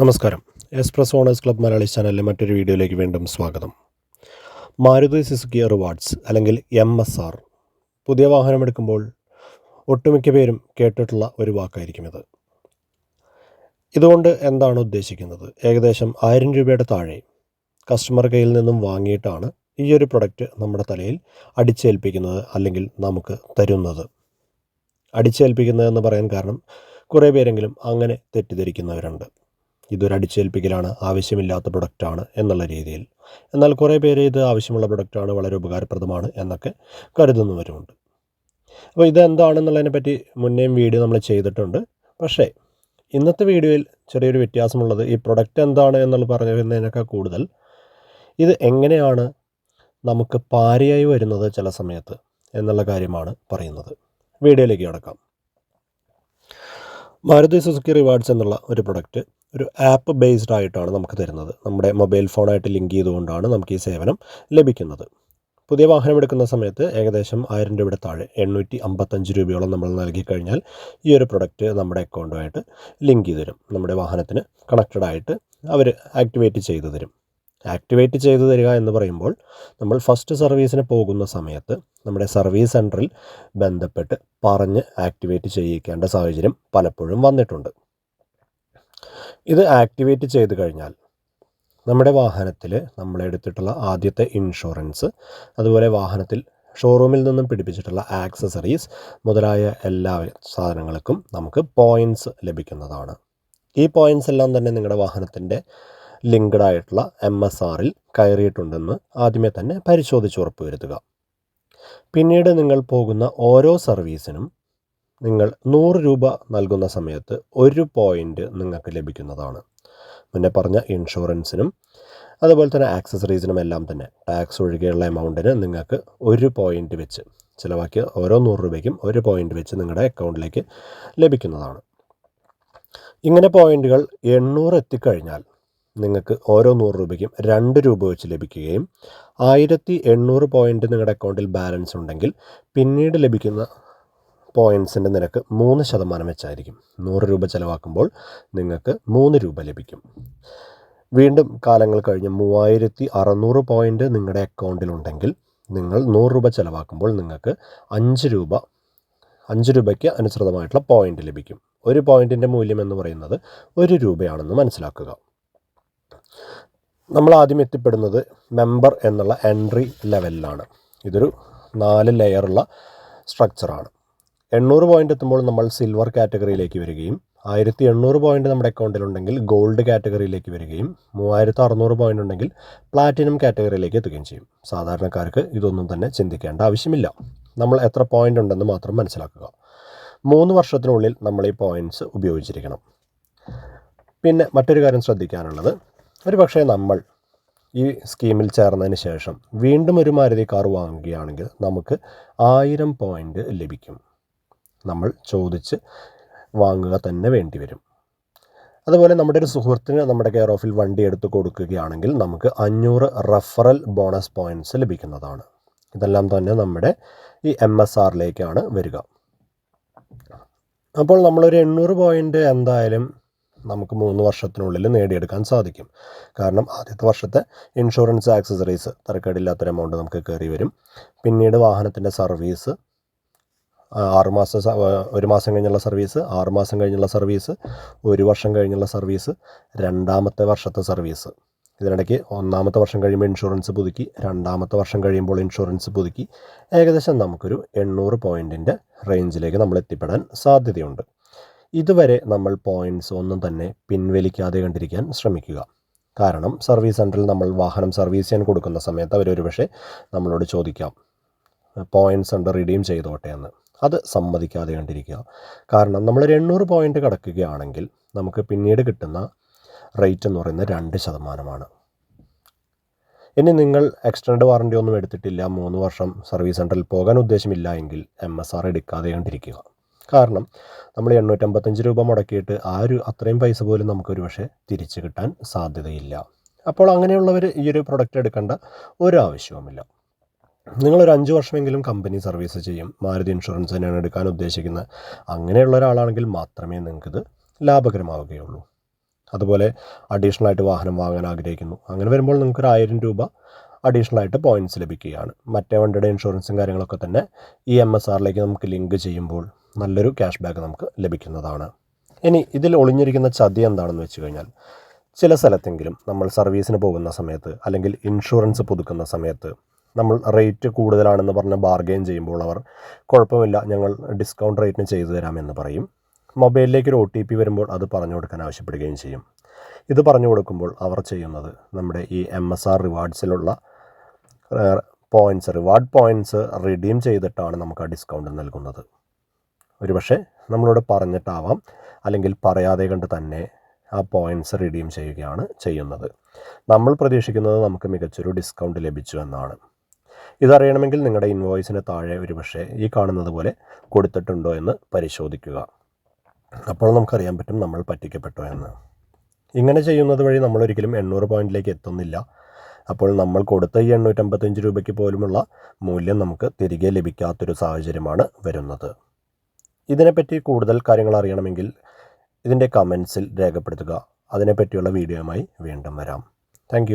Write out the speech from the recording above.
നമസ്കാരം. Express owners club Malayali ചാനലിലെ മറ്റൊരു വീഡിയോയിലേക്ക് വീണ്ടും സ്വാഗതം. മാരുതി സിസുക്കിയ റിവാർഡ്സ് അല്ലെങ്കിൽ എം എസ് ആർ പുതിയ വാഹനമെടുക്കുമ്പോൾ ഒട്ടുമിക്ക പേരും കേട്ടിട്ടുള്ള ഒരു വാക്കായിരിക്കും ഇത്. ഇതുകൊണ്ട് എന്താണ് ഉദ്ദേശിക്കുന്നത്? ഏകദേശം ആയിരം രൂപയുടെ താഴെ കസ്റ്റമർ കയ്യിൽ നിന്നും വാങ്ങിയിട്ടാണ് ഈ ഒരു പ്രൊഡക്റ്റ് നമ്മുടെ തലയിൽ അടിച്ചേൽപ്പിക്കുന്നത് അല്ലെങ്കിൽ നമുക്ക് തരുന്നത്. അടിച്ചേൽപ്പിക്കുന്നത് എന്ന് പറയാൻ കാരണം കുറേ പേരെങ്കിലും അങ്ങനെ തെറ്റിദ്ധരിക്കുന്നവരുണ്ട്. ഇതൊരു അടിച്ചേൽപ്പിക്കലാണ് ആവശ്യമില്ലാത്ത പ്രൊഡക്റ്റാണ് എന്നുള്ള രീതിയിൽ. എന്നാൽ കുറേ പേര് ഇത് ആവശ്യമുള്ള പ്രൊഡക്റ്റാണ് വളരെ ഉപകാരപ്രദമാണ് എന്നൊക്കെ കരുതുന്നവരുമുണ്ട്. അപ്പോൾ ഇതെന്താണെന്നുള്ളതിനെ പറ്റി മുന്നേയും വീഡിയോ നമ്മൾ ചെയ്തിട്ടുണ്ട്. പക്ഷേ ഇന്നത്തെ വീഡിയോയിൽ ചെറിയൊരു വ്യത്യാസമുള്ളത് ഈ പ്രൊഡക്റ്റ് എന്താണ് എന്നുള്ളത് വരുന്നതിനൊക്കെ കൂടുതൽ ഇത് എങ്ങനെയാണ് നമുക്ക് പാരയായി വരുന്നത് ചില സമയത്ത് എന്നുള്ള കാര്യമാണ് പറയുന്നത്. വീഡിയോയിലേക്ക് കിടക്കാം. മാരുതി സുസുക്കി റിവാർഡ്സ് എന്നുള്ള ഒരു പ്രൊഡക്റ്റ് ഒരു ആപ്പ് ബേസ്ഡ് ആയിട്ടാണ് നമുക്ക് തരുന്നത്. നമ്മുടെ മൊബൈൽ ഫോണായിട്ട് ലിങ്ക് ചെയ്തുകൊണ്ടാണ് നമുക്ക് ഈ സേവനം ലഭിക്കുന്നത്. പുതിയ വാഹനം എടുക്കുന്ന സമയത്ത് ഏകദേശം ആയിരം രൂപയുടെ താഴെ എണ്ണൂറ്റി അമ്പത്തഞ്ച് രൂപയോളം നമ്മൾ നൽകി കഴിഞ്ഞാൽ ഈ ഒരു പ്രൊഡക്റ്റ് നമ്മുടെ അക്കൗണ്ടുമായിട്ട് ലിങ്ക് ചെയ്ത് തരും. നമ്മുടെ വാഹനത്തിന് കണക്റ്റഡ് ആയിട്ട് അവർ ആക്ടിവേറ്റ് ചെയ്തു തരും. ആക്ടിവേറ്റ് ചെയ്തു തരിക എന്ന് പറയുമ്പോൾ നമ്മൾ ഫസ്റ്റ് സർവീസിന് പോകുന്ന സമയത്ത് നമ്മുടെ സർവീസ് സെന്ററിൽ ബന്ധപ്പെട്ട് പറഞ്ഞ് ആക്ടിവേറ്റ് ചെയ്യിക്കേണ്ട സാഹചര്യം പലപ്പോഴും വന്നിട്ടുണ്ട്. ഇത് ആക്ടിവേറ്റ് ചെയ്ത് കഴിഞ്ഞാൽ നമ്മുടെ വാഹനത്തിൽ നമ്മൾ എടുത്തിട്ടുള്ള ആദ്യത്തെ ഇൻഷുറൻസ് അതുപോലെ വാഹനത്തിൽ ഷോറൂമിൽ നിന്നും പിടിപ്പിച്ചിട്ടുള്ള ആക്സസറീസ് മുതലായ എല്ലാ സാധനങ്ങൾക്കും നമുക്ക് പോയിന്റ്സ് ലഭിക്കുന്നതാണ്. ഈ പോയിന്റ്സ് എല്ലാം തന്നെ നിങ്ങളുടെ വാഹനത്തിന്റെ ലിങ്ക്ഡ് ആയിട്ടുള്ള എം എസ് ആറിൽ കയറിയിട്ടുണ്ടെന്ന് ആദ്യമേ തന്നെ പരിശോധിച്ച് ഉറപ്പ് വരുത്തുക പിന്നീട് നിങ്ങൾ പോകുന്ന ഓരോ സർവീസിനും നിങ്ങൾ നൂറ് രൂപ നൽകുന്ന സമയത്ത് ഒരു പോയിന്റ് നിങ്ങൾക്ക് ലഭിക്കുന്നതാണ്. പിന്നെ പറഞ്ഞ ഇൻഷുറൻസിനും അതുപോലെ തന്നെ ആക്സസറീസിനും എല്ലാം തന്നെ ടാക്സ് ഒഴികെയുള്ള എമൗണ്ടിന് നിങ്ങൾക്ക് ഒരു പോയിന്റ് വെച്ച് ചിലവാക്കിയ ഓരോ നൂറ് രൂപയ്ക്കും ഒരു പോയിന്റ് വെച്ച് നിങ്ങളുടെ അക്കൗണ്ടിലേക്ക് ലഭിക്കുന്നതാണ്. ഇങ്ങനെ പോയിന്റുകൾ എണ്ണൂറ് എത്തിക്കഴിഞ്ഞാൽ നിങ്ങൾക്ക് ഓരോ നൂറ് രൂപയ്ക്കും രണ്ട് രൂപ വെച്ച് ലഭിക്കുകയും ആയിരത്തി എണ്ണൂറ് പോയിന്റ് നിങ്ങളുടെ അക്കൗണ്ടിൽ ബാലൻസ് ഉണ്ടെങ്കിൽ പിന്നീട് ലഭിക്കുന്ന പോയിന്റ്സിന്റെ നിരക്ക് മൂന്ന് ശതമാനം വെച്ചായിരിക്കും. നൂറ് രൂപ ചിലവാക്കുമ്പോൾ നിങ്ങൾക്ക് മൂന്ന് രൂപ ലഭിക്കും. വീണ്ടും കാലങ്ങൾ കഴിഞ്ഞ് മൂവായിരത്തി അറുന്നൂറ് പോയിന്റ് നിങ്ങളുടെ അക്കൗണ്ടിലുണ്ടെങ്കിൽ നിങ്ങൾ നൂറ് രൂപ ചിലവാക്കുമ്പോൾ നിങ്ങൾക്ക് അഞ്ച് രൂപ അഞ്ച് രൂപയ്ക്ക് അനുസൃതമായിട്ടുള്ള പോയിന്റ് ലഭിക്കും. ഒരു പോയിന്റിന്റെ മൂല്യം എന്ന് പറയുന്നത് ഒരു രൂപയാണെന്ന് മനസ്സിലാക്കുക. നമ്മൾ ആദ്യം എത്തിപ്പെടുന്നത് മെമ്പർ എന്നുള്ള എൻട്രി ലെവലിലാണ് ഇതൊരു നാല് ലെയറുള്ള സ്ട്രക്ചറാണ് എണ്ണൂറ് പോയിന്റ് എത്തുമ്പോൾ നമ്മൾ സിൽവർ കാറ്റഗറിയിലേക്ക് വരികയും ആയിരത്തി എണ്ണൂറ് പോയിന്റ് നമ്മുടെ അക്കൗണ്ടിലുണ്ടെങ്കിൽ ഗോൾഡ് കാറ്റഗറിയിലേക്ക് വരികയും മൂവായിരത്തി അറുന്നൂറ് പോയിന്റ് ഉണ്ടെങ്കിൽ പ്ലാറ്റിനം കാറ്റഗറിയിലേക്ക് എത്തുകയും ചെയ്യും. സാധാരണക്കാർക്ക് ഇതൊന്നും തന്നെ ചിന്തിക്കേണ്ട ആവശ്യമില്ല. നമ്മൾ എത്ര പോയിന്റ് ഉണ്ടെന്ന് മാത്രം മനസ്സിലാക്കുക. മൂന്ന് വർഷത്തിനുള്ളിൽ നമ്മൾ ഈ പോയിന്റ്സ് ഉപയോഗിച്ചിരിക്കണം. പിന്നെ മറ്റൊരു കാര്യം ശ്രദ്ധിക്കാനുള്ളത് ഒരു പക്ഷേ നമ്മൾ ഈ സ്കീമിൽ ചേർന്നതിന് ശേഷം വീണ്ടും ഒരു മാരുതി കാർ വാങ്ങുകയാണെങ്കിൽ നമുക്ക് ആയിരം പോയിന്റ് ലഭിക്കും. നമ്മൾ ചോദിച്ച് വാങ്ങുക തന്നെ വേണ്ടി വരും. അതുപോലെ നമ്മുടെ ഒരു സുഹൃത്തിന് നമ്മുടെ കെയർ ഓഫിൽ വണ്ടി എടുത്ത് കൊടുക്കുകയാണെങ്കിൽ നമുക്ക് അഞ്ഞൂറ് റഫറൽ ബോണസ് പോയിന്റ്സ് ലഭിക്കുന്നതാണ്. ഇതെല്ലാം തന്നെ നമ്മുടെ ഈ എം എസ് ആറിലേക്കാണ് വരിക. അപ്പോൾ നമ്മളൊരു എണ്ണൂറ് പോയിന്റ് എന്തായാലും നമുക്ക് മൂന്ന് വർഷത്തിനുള്ളിൽ നേടിയെടുക്കാൻ സാധിക്കും. കാരണം ആദ്യത്തെ വർഷത്തെ ഇൻഷുറൻസ് ആക്സസറീസ് തരക്കേടില്ലാത്തൊരു എമൗണ്ട് നമുക്ക് കയറി വരും. പിന്നീട് വാഹനത്തിന്റെ സർവീസ് ആറുമാസം ഒരു മാസം കഴിഞ്ഞുള്ള സർവീസ് ആറുമാസം കഴിഞ്ഞുള്ള സർവീസ് ഒരു വർഷം കഴിഞ്ഞുള്ള സർവീസ് രണ്ടാമത്തെ വർഷത്തെ സർവീസ്. ഇതിനിടയ്ക്ക് ഒന്നാമത്തെ വർഷം കഴിയുമ്പോൾ ഇൻഷുറൻസ് പുതുക്കി രണ്ടാമത്തെ വർഷം കഴിയുമ്പോൾ ഇൻഷുറൻസ് പുതുക്കി. ഏകദേശം നമുക്കൊരു എണ്ണൂറ് പോയിന്റിന്റെ റേഞ്ചിലേക്ക് നമ്മൾ എത്തിപ്പെടാൻ സാധ്യതയുണ്ട്. ഇതുവരെ നമ്മൾ പോയിന്റ്സ് ഒന്നും തന്നെ പിൻവലിക്കാതെ കണ്ടിരിക്കാൻ ശ്രമിക്കുക. കാരണം സർവീസ് സെന്ററിൽ നമ്മൾ വാഹനം സർവീസ് ചെയ്യാൻ കൊടുക്കുന്ന സമയത്ത് അവരൊരു പക്ഷേ നമ്മളോട് ചോദിക്കാം പോയിന്റ്സ് ഉണ്ട് റിഡീം ചെയ്തോട്ടെ എന്ന്. അത് സമ്മതിക്കാതെ കണ്ടിരിക്കുക. കാരണം നമ്മളൊരു എണ്ണൂറ് പോയിന്റ് കിടക്കുകയാണെങ്കിൽ നമുക്ക് പിന്നീട് കിട്ടുന്ന റേറ്റ് എന്ന് പറയുന്നത് രണ്ട് ശതമാനമാണ്. ഇനി നിങ്ങൾ എക്സ്റ്റൻഡ് വാറണ്ടി ഒന്നും എടുത്തിട്ടില്ല മൂന്ന് വർഷം സർവീസ് സെന്ററിൽ പോകാൻ ഉദ്ദേശമില്ല എങ്കിൽ എം എസ് ആർ എടുക്കാതെ കണ്ടിരിക്കുക. കാരണം നമ്മൾ എണ്ണൂറ്റമ്പത്തഞ്ച് രൂപ മുടക്കിയിട്ട് ആ ഒരു അത്രയും പൈസ പോലും നമുക്കൊരു പക്ഷേ തിരിച്ചു കിട്ടാൻ സാധ്യതയില്ല. അപ്പോൾ അങ്ങനെയുള്ളവർ ഈ ഒരു പ്രൊഡക്റ്റ് എടുക്കേണ്ട ഒരു ആവശ്യവുമില്ല. നിങ്ങളൊരു അഞ്ച് വർഷമെങ്കിലും കമ്പനി സർവീസ് ചെയ്യും. മാരുതി ഇൻഷുറൻസ് തന്നെയാണ് എടുക്കാൻ ഉദ്ദേശിക്കുന്നത്. അങ്ങനെയുള്ള ഒരാളാണെങ്കിൽ മാത്രമേ നിങ്ങൾക്കിത് ലാഭകരമാവുകയുള്ളൂ. അതുപോലെ അഡീഷണൽ ആയിട്ട് വാഹനം വാങ്ങാൻ ആഗ്രഹിക്കുന്നു. അങ്ങനെ വരുമ്പോൾ നിങ്ങൾക്കൊരു ആയിരം രൂപ അഡീഷണൽ ആയിട്ട് പോയിന്റ്സ് ലഭിക്കുകയാണ്. മറ്റേ വണ്ടിയുടെ ഇൻഷുറൻസും കാര്യങ്ങളൊക്കെ തന്നെ ഈ എം എസ് ആറിലേക്ക് നമുക്ക് ലിങ്ക് ചെയ്യുമ്പോൾ നല്ലൊരു ക്യാഷ് ബാക്ക് നമുക്ക് ലഭിക്കുന്നതാണ്. ഇനി ഇതിൽ ഒളിഞ്ഞിരിക്കുന്ന ചതി എന്താണെന്ന് വെച്ച് കഴിഞ്ഞാൽ ചില സ്ഥലത്തെങ്കിലും നമ്മൾ സർവീസിന് പോകുന്ന സമയത്ത് അല്ലെങ്കിൽ ഇൻഷുറൻസ് പുതുക്കുന്ന സമയത്ത് നമ്മൾ റേറ്റ് കൂടുതലാണെന്ന് പറഞ്ഞ് ബാർഗെയിൻ ചെയ്യുമ്പോൾ അവർ കുഴപ്പമില്ല ഞങ്ങൾ ഡിസ്കൗണ്ട് റേറ്റിന് ചെയ്തു തരാമെന്ന് പറയും. മൊബൈലിലേക്ക് ഒരു ഒ ടി പി വരുമ്പോൾ അത് പറഞ്ഞു കൊടുക്കാൻ ആവശ്യപ്പെടുകയും ചെയ്യും. ഇത് പറഞ്ഞു കൊടുക്കുമ്പോൾ അവർ ചെയ്യുന്നത് നമ്മുടെ ഈ എം എസ് ആർ റിവാർഡ്സിലുള്ള പോയിന്റ്സ് റിവാർഡ് പോയിന്റ്സ് റിഡീം ചെയ്തിട്ടാണ് നമുക്ക് ആ ഡിസ്കൗണ്ട് നൽകുന്നത്. ഒരുപക്ഷെ നമ്മളോട് പറഞ്ഞിട്ടാവാം അല്ലെങ്കിൽ പറയാതെ കണ്ട് തന്നെ ആ പോയിന്റ്സ് റിഡീം ചെയ്യുകയാണ് ചെയ്യുന്നത്. നമ്മൾ പ്രതീക്ഷിക്കുന്നത് നമുക്ക് മികച്ചൊരു ഡിസ്കൗണ്ട് ലഭിച്ചു എന്നാണ്. ഇതറിയണമെങ്കിൽ നിങ്ങളുടെ ഇൻവോയ്സിന് താഴെ ഒരുപക്ഷെ ഈ കാണുന്നത് പോലെ കൊടുത്തിട്ടുണ്ടോ എന്ന് പരിശോധിക്കുക. അപ്പോൾ നമുക്കറിയാൻ പറ്റും നമ്മൾ പറ്റിക്കപ്പെട്ടോ എന്ന്. ഇങ്ങനെ ചെയ്യുന്നത് വഴി നമ്മളൊരിക്കലും എണ്ണൂറ് പോയിന്റിലേക്ക് എത്തുന്നില്ല. അപ്പോൾ നമ്മൾ കൊടുത്ത ഈ എണ്ണൂറ്റമ്പത്തഞ്ച് രൂപയ്ക്ക് പോലുമുള്ള മൂല്യം നമുക്ക് തിരികെ ലഭിക്കാത്തൊരു സാഹചര്യമാണ് വരുന്നത്. ഇതിനെപ്പറ്റി കൂടുതൽ കാര്യങ്ങൾ അറിയണമെങ്കിൽ ഇതിന്റെ കമൻസിൽ രേഖപ്പെടുത്തുക. അതിനെപ്പറ്റിയുള്ള വീഡിയോയുമായി വീണ്ടും വരാം. താങ്ക്